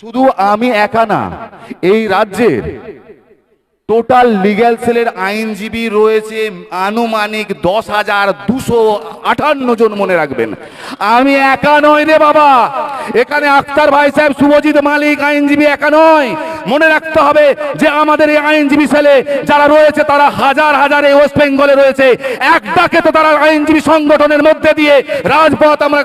শুধু আমি একা না, এই রাজ্যের টোটাল লিগ্যাল সেলের আইনজীবী রয়েছে আনুমানিক দশ হাজার দুশো আটান্ন জন মনে রাখবেন। আমি একা নয় রে বাবা। এখানে আক্তার ভাই সাহেব, শুভজিৎ মালিক আইনজীবী একা নয়। মনে রাখতে হবে যে আমাদের এই আইনজীবী সেলে যারা রয়েছে, তারা হাজার হাজার এই ওয়েস্ট বেঙ্গলে রয়েছে। এক ডাকে তো তারা আইনজীবী সংগঠনের মধ্যে দিয়ে রাজপথ আমরা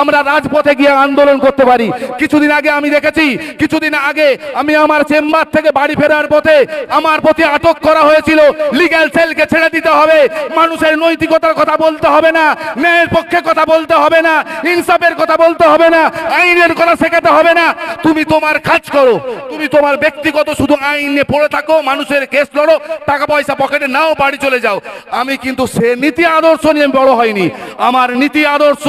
আমরা রাজপথে গিয়ে আন্দোলন করতে পারি। কিছুদিন আগে আমি দেখেছি, কিছুদিন আগে আমি আমার চেম্বার থেকে বাড়ি ফেরার পথে আমার প্রতি আটক করা হয়েছিল। লিগ্যাল সেলকে ছেড়ে দিতে হবে। মানুষের নৈতিকতার কথা বলতে হবে না, ন্যায়ের পক্ষে কথা বলতে হবে না, ইনসাফের কথা বলতে হবে না, আইনের কথা শেখাতে হবে না। তুমি তোমার কাজ করো, তুমি তোমার ব্যক্তিগত শুধু আইনে পড়ে থাকো, মানুষের কেস লড়ো, টাকা পয়সা পকেটে নাও, বাড়ি চলে যাও। আমি কিন্তু সে নীতি আদর্শ নিয়ে বড় হয়নি আমার নীতি আদর্শ,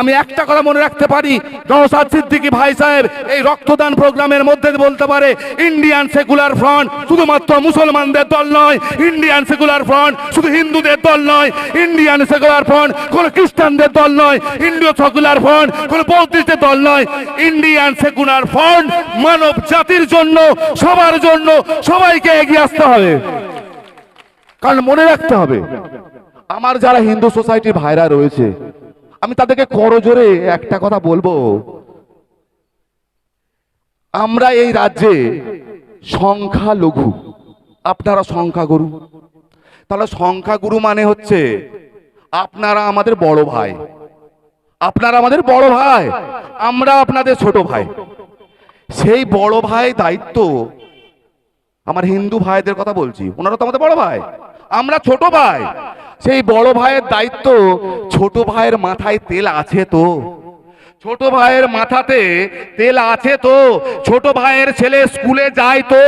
আমি একটা কথা মনে রাখতে পারি। নওসাদ সিদ্দিকী ভাই সাহেব এই রক্তদান প্রোগ্রামের মধ্যে বলতে পারে, ইন্ডিয়ান সেকুলার ফ্রন্ট শুধুমাত্র মুসলমানদের দল নয়, ইন্ডিয়ান সেকুলার ফ্রন্ট শুধু হিন্দুদের দল নয়, ইন্ডিয়ান সেকুলার ফ্রন্ট কোন খ্রিস্টানদের দল নয়, ইন্ডিয় সেকুলার ফ্রন্ট কোন বৌদ্ধিস্টের দল নয়। ইন্ডিয়ান সেকুলার ফ্রন্ট মানব জাতির জন্য, সবার জন্য সবাইকে এগিয়ে আসতে হবে। কারণ মনে রাখতে হবে, আমার যারা হিন্দু সোসাইটির ভাইরা রয়েছে আমি তাদেরকে করজোরে একটা কথা বলব। আমরা এই রাজ্যে সংখ্যা লঘু আপনারা সংখ্যাগুরু। তাহলে সংখ্যাগুরু মানে হচ্ছে আপনারা আমাদের বড় ভাই। আপনারা আমাদের বড় ভাই। আমরা আপনাদের ছোট ভাই। সেই বড় ভাই দায়িত্ব আমার হিন্দু ভাইদের কথা বলছি। ওনারা তো আমাদের বড় ভাই। আমরা ছোট ভাই। সেই বড় ভাইয়ের দায়িত্ব ছোট ভাইয়ের মাথায় তেল আছে তো। ছোট ভাইয়ের মাথাতে তেল আছে তো? ছোট ভাইয়ের ছেলে স্কুলে যায় তো?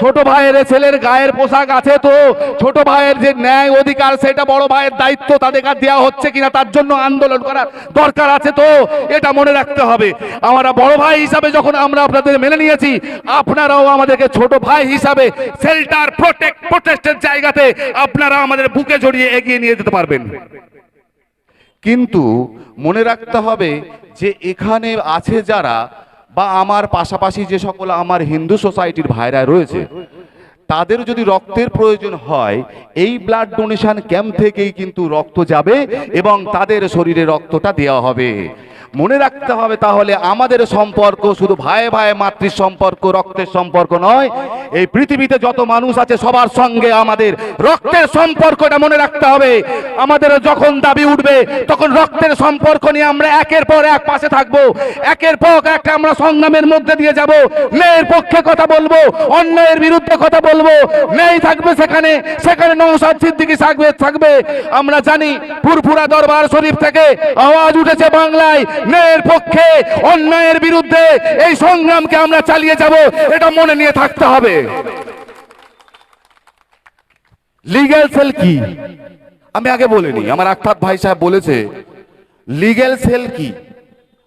ছোট ভাইয়ের ছেলের গায়ের পোশাক আছে তো? ছোট ভাইয়ের যে ন্যায় অধিকার, সেটা বড় ভাইয়ের দায়িত্ব তাদেরকে দেওয়া হচ্ছে কিনা? তার জন্য আন্দোলন করার দরকার আছে তো? এটা মনে রাখতে হবে। আমরা বড় ভাই হিসাবে যখন আমরা আপনাদের মেনে নিয়েছি, আপনারাও আমাদেরকে ছোট ভাই হিসাবে শেল্টার প্রোটেক্ট প্রোটেস্টের জায়গাতে আপনারা আমাদের বুকে জড়িয়ে এগিয়ে নিয়ে যেতে পারবেন। কিন্তু মনে রাখতে হবে যে এখানে আছে যারা বা আমার পাশাপাশি যে সকল আমার হিন্দু সোসাইটির ভাইরা রয়েছে, তাদের যদি রক্তের প্রয়োজন হয়, এই ব্লাড ডোনেশন ক্যাম্প থেকেই কিন্তু রক্ত যাবে এবং তাদের শরীরে রক্তটা দেওয়া হবে। মনে রাখতে হবে তাহলে আমাদের সম্পর্ক শুধু ভাই ভাই মাতৃ সম্পর্ক, রক্তের সম্পর্ক নয়। এই পৃথিবীতে যত মানুষ আছে সবার সঙ্গে আমাদের রক্তের সম্পর্কটা মনে রাখতে হবে। আমাদের যখন দাবি উঠবে, তখন রক্তের সম্পর্ক নিয়ে আমরা একের পর এক পাশে থাকব। একের পর এক আমরা সংগ্রামের মধ্যে দিয়ে যাব। ন্যায়ের পক্ষে কথা বলব, অন্যায়ের বিরুদ্ধে কথা বলব। ন্যায় থাকবে সেখানে সেখানে নৌসাদ সিদ্দিকি থাকবে থাকবে। আমরা জানি ফুরফুরা দরবার শরীফ থেকে আওয়াজ উঠেছে বাংলায়। ন্যায়ের পক্ষে, অন্যায়ের বিরুদ্ধে এই সংগ্রামকে আমরা চালিয়ে যাব, এটা মনে নিয়ে থাকতে হবে। লিগ্যাল সেল কি? আমি আগে বলিনি, আমার আক্তার ভাই সাহেব বলেছে লিগ্যাল সেল কি?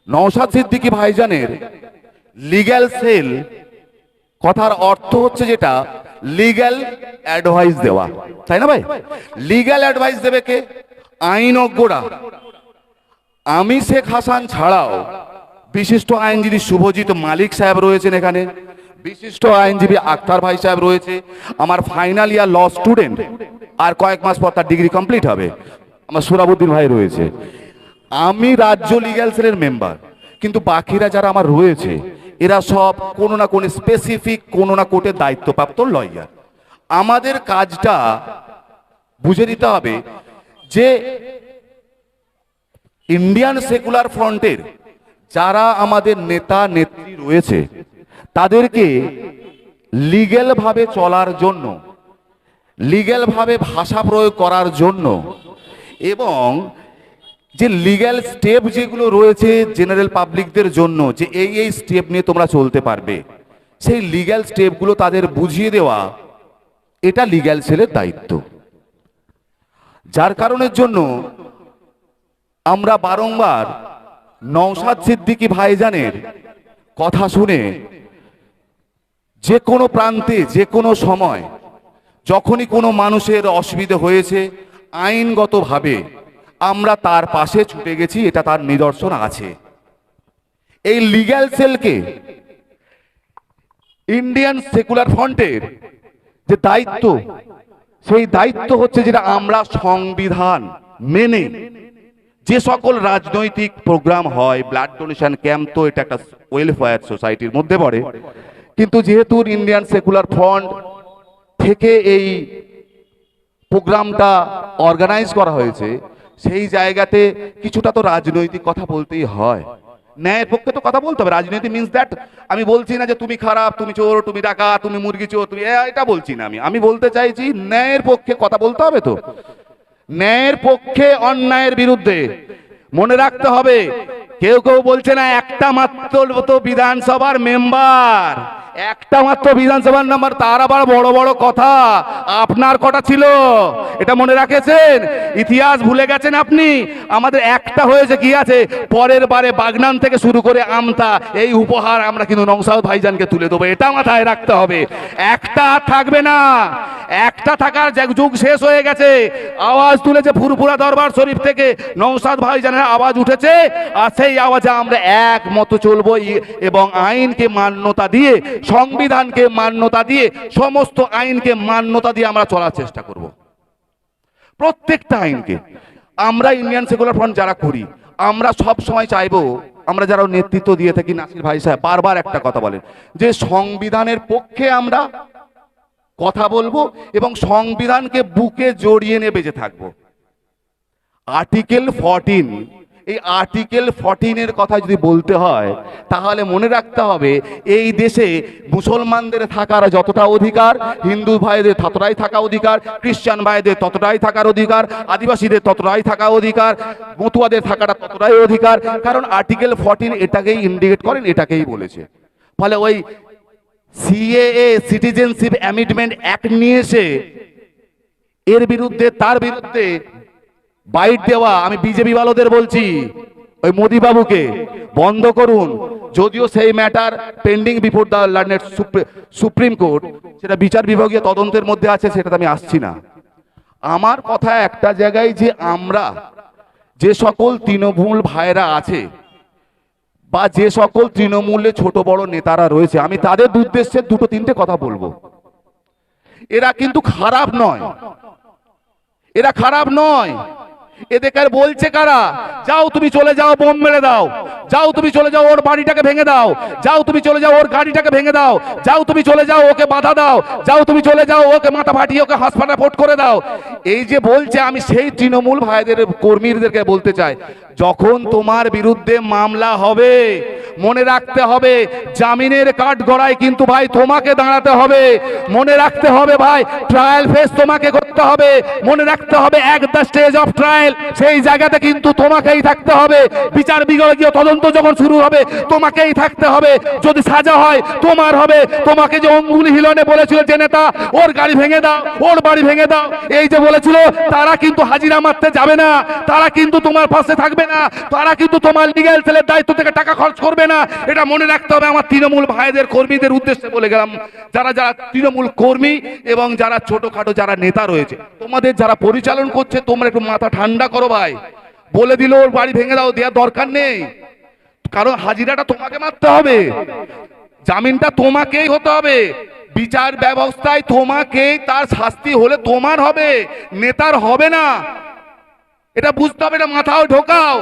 নওশাদ সিদ্দিকী ভাইজানের লিগ্যাল সেল কথার অর্থ হচ্ছে যেটা লিগ্যাল অ্যাডভাইস দেওয়া। তাই না ভাই? লিগ্যাল অ্যাডভাইস দেবে কে? আইনজ্ঞরা। আমি শেখ হাসান ছাড়াও বিশিষ্ট আইনজীবী শুভজিৎ মালিক সাহেব রয়েছেন এখানে। বিশিষ্ট আইনজীবী আক্তার ভাই সাহেব রয়েছে। আমার ফাইনাল ইয়ার ল স্টুডেন্ট আর কয়েক মাস পর তার ডিগ্রি কমপ্লিট হবে। আমার সুরাবুদ্দিন ভাই রয়েছে। আমি রাজ্য লিগ্যাল সেলের মেম্বার কিন্তু বাকিরা যারা আমার রয়েছে, এরা সব কোনো না কোনো স্পেসিফিক কোনো না কোর্টের দায়িত্বপ্রাপ্ত লয়ার আমাদের কাজটা বুঝে দিতে হবে যে ইন্ডিয়ান সেকুলার ফ্রন্টের যারা আমাদের নেতা, নেত্রী রয়েছে, তাদেরকে লিগেল ভাবে চলার জন্য লিগেল ভাবে ভাষা প্রয়োগ করার জন্য এবং যে লিগ্যাল স্টেপ যেগুলো রয়েছে জেনারেল পাবলিকদের জন্য, যে এই এই স্টেপ নিয়ে তোমরা চলতে পারবে, সেই লিগ্যাল স্টেপগুলো তাদের বুঝিয়ে দেওয়া, এটা লিগ্যাল সেলের দায়িত্ব। যার কারণের জন্য আমরা বারংবার নওশাদ সিদ্দিকী ভাইজানের কথা শুনে যে কোনো প্রান্তে যে কোনো সময়, যখনই কোনো মানুষের অসুবিধে হয়েছে, আইনগতভাবে আমরা তার পাশে ছুটে গেছি, এটা তার নিদর্শন আছে। এই লিগ্যাল সেলকে ইন্ডিয়ান সেকুলার ফ্রন্টের যে দায়িত্ব, সেই দায়িত্ব হচ্ছে যেটা আমরা সংবিধান মেনে যে সকল রাজনৈতিক প্রোগ্রাম হয় ব্লাড ডোনেশন ক্যাম্প তো এটা একটা ওয়েলফেয়ার সোসাইটির মধ্যে পড়ে। কিন্তু যেহেতু ইন্ডিয়ান সেকুলার ফ্রন্ট থেকে এই প্রোগ্রামটা অর্গানাইজ করা হয়েছে, সেই জায়গাতে কিছুটা তো রাজনৈতিক কথা বলতেই হয়। ন্যায়ের পক্ষে তো কথা বলতে হবে। রাজনীতি মিনস দ্যাট আমি বলছি না যে তুমি খারাপ, তুমি চোর, তুমি ডাকা তুমি মুরগি চোর, তুমি এটা বলছি না আমি। আমি বলতে চাইছি ন্যায়ের পক্ষে কথা বলতে হবে তো। ন্যায়ের পক্ষে অন্যায়ের বিরুদ্ধে। মনে রাখতে হবে, কেউ কেউ বলছে না, একটা মাত্র তো বিধানসভার মেম্বার। একটা মাত্র বিধানসভার নাম্বার, তার আবার বড় বড় কথা। আপনার কটা ছিল? এটা মনে রাখেছেন? ইতিহাস ভুলে গেছেন আপনি? আমাদের একটা হয়েছে কি আছে? পরের বারে বাগনান থেকে শুরু করে আমতা, এই উপহার আমরা কিন্তু নংসাদ ভাইজানকে তুলে দেবো। এটা মাথায় রাখতে হবে। একটা থাকবে না। একটা থাকার যুগ শেষ হয়ে গেছে। আওয়াজ তুলেছে ফুরফুরা দরবার শরীফ থেকে। নৌসাদ ভাইজানের আওয়াজ উঠেছে। আর সেই আওয়াজে আমরা এক মতো চলবো এবং আইনকে মান্যতা দিয়ে সংবিধানকে মান্যতা দিয়ে, সমস্ত আইনকে মান্যতা দিয়ে আমরা চলার চেষ্টা করব। প্রত্যেকটা আইনকে। আমরা ইন্ডিয়ান সেকুলার ফ্রন্ট যারা করি, আমরা সব সময় চাইব, আমরা যারা নেতৃত্ব দিয়ে থাকি, নাসির ভাই সাহেব, বারবার একটা কথা বলেন, যে সংবিধানের পক্ষে আমরা কথা বলব এবং সংবিধানকে বুকে জড়িয়ে নিয়ে বেঁচে থাকব। আর্টিকেল ফরটিন এই আর্টিকেল ফর্টিনের কথা যদি বলতে হয়, তাহলে মনে রাখতে হবে, এই দেশে মুসলমানদের থাকার যতটা অধিকার, হিন্দু ভাইদের ততটাই থাকা অধিকার, খ্রিস্টান ভাইদের ততটাই থাকার অধিকার, আদিবাসীদের ততটাই থাকা অধিকার, মতুয়াদের থাকাটা ততটাই অধিকার, কারণ আর্টিকেল ফর্টিন এটাকেই ইন্ডিকেট করেন, এটাকেই বলেছে। ফলে ওই সিএএ সিটিজেনশিপ অ্যামেন্ডমেন্ট অ্যাক্ট নিয়ে এসে, এর বিরুদ্ধে, তার বিরুদ্ধে বাইট দেওয়া, আমি বিজেপি বালোদের বলছি। ওই মোদি বাবুকে বন্ধ করুন। যদিও সেই matter pending before the learned supreme court, সেটা বিচার বিভাগীয় তদন্তের মধ্যে আছে, সেটাতে আমি আসছি না। আমার কথা একটা জায়গায় যে আমরা, যে সকল তৃণমূল ভাইরা আছে, বা যে সকল তৃণমূলে ছোট বড় নেতারা রয়েছে, আমি তাদের উদ্দেশ্যে দুটো তিনটে কথা বলব। এরা কিন্তু খারাপ নয়। এরা খারাপ নয়। বলছে কারা? যাও তুমি চলে যাও, বোম মেরে দাও। যাও তুমি চলে যাও, ওর বাড়িটাকে ভেঙে দাও। যাও তুমি চলে যাও, ওর গাড়িটাকে ভেঙে দাও। যাও তুমি চলে যাও, ওকে বাধা দাও। যাও তুমি চলে যাও, ওকে মাথা ফাটিয়ে ওকে ফোট করে দাও। এই যে বলছে, আমি সেই তৃণমূল ভাইদের, কর্মীদেরকে বলতে চাই, যখন তোমার বিরুদ্ধে মামলা হবে, মনে রাখতে হবে, জামিনের কাঠ গড়ায় কিন্তু ভাই তোমাকে দাঁড়াতে হবে। মনে রাখতে হবে ভাই ট্রায়াল ফেস তোমাকে করতে হবে। মনে রাখতে হবে এক দ্য স্টেজ অফ ট্রায়াল সেই জায়গাতে কিন্তু তোমাকেই থাকতে হবে। বিচার বিভাগীয় তদন্ত যখন শুরু হবে, তোমাকেই থাকতে হবে। যদি সাজা হয়, তোমার হবে। তোমাকে যে অঙ্গুলি হিলনে বলেছিল যে নেতা, ওর গাড়ি ভেঙে দাও, ওর বাড়ি ভেঙে দাও। এই যে বলেছিল, তারা কিন্তু হাজিরা মারতে যাবে না। তারা কিন্তু তোমার পাশে থাকবে না। তারা কিন্তু তোমার লিগ্যাল সেলের দায়িত্ব থেকে টাকা খরচ করবে না। এটা মনে রাখতে হবে আমার তৃণমূল ভাইদের কর্মীদের উদ্দেশ্যে বলে গেলাম। যারা যারা তৃণমূল কর্মী এবং যারা ছোটখাটো যারা নেতা রয়েছে, তোমাদের যারা পরিচালন করছে, তোমরা একটু মাথা ঠান্ডা করো ভাই। বলে দিল, ওর বাড়ি ভেঙে দাও, দেওয়ার দরকার নেই। কারণ হাজিরাটা তোমাকে মারতে হবে। জামিনটা তোমাকেই হতে হবে। বিচার ব্যবস্থায় তোমাকেই তার শাস্তি হলে তোমার হবে, নেতার হবে না। এটা বুঝতে হবে, এটা মাথাও ঢোকাও।